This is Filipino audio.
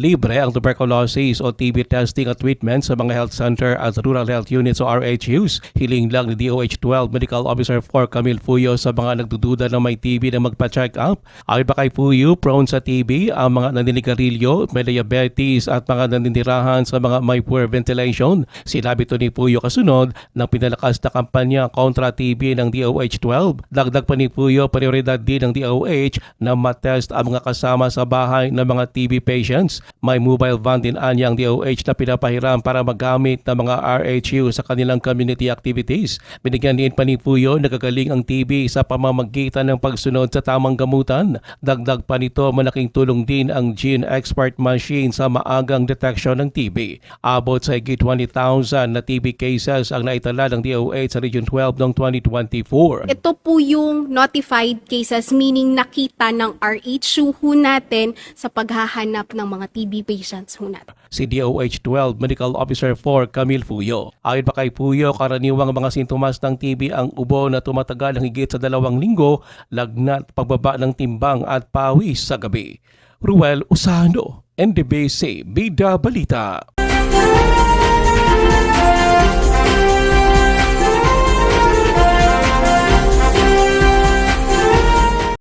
Libre ang tuberculosis o TB testing at treatment sa mga health center at rural health units o RHUs. Hiling lang ni DOH-12 Medical Officer 4 Camille Fuyo sa mga nagdududa na may TB na magpa-check up. Ayon pa kay Fuyo, prone sa TB ang mga naninigarilyo, may diabetes at mga naninirahan sa mga may poor ventilation. Sinabi ito ni Fuyo kasunod ng pinalakas na kampanya kontra TB ng DOH-12. Dagdag pa ni Fuyo, prioridad din ng DOH na matest ang mga kasama sa bahay ng mga TB patients. May mobile van din anya ang DOH na pinapahiram para magamit ng mga RHU sa kanilang community activities. Binigyan din pa ni Puyo na gagaling ang TB sa pamamagitan ng pagsunod sa tamang gamutan. Dagdag pa nito, malaking tulong din ang Gene Expert Machine sa maagang detection ng TB. Abot sa higit 20,000 na TB cases ang naitala ng DOH sa Region 12 noong 2024. Ito po yung notified cases, meaning nakita ng RHU natin sa paghahanap ng mga TB patients ho natin. si DOH-12 Medical Officer 4 Camille Fuyo. Ayon pa kay Fuyo, karaniwang mga sintomas ng TB ang ubo na tumatagal ng higit sa dalawang linggo, lagnat, pagbaba ng timbang at pawis sa gabi. Ruel Usano, NDBC, Bida Balita.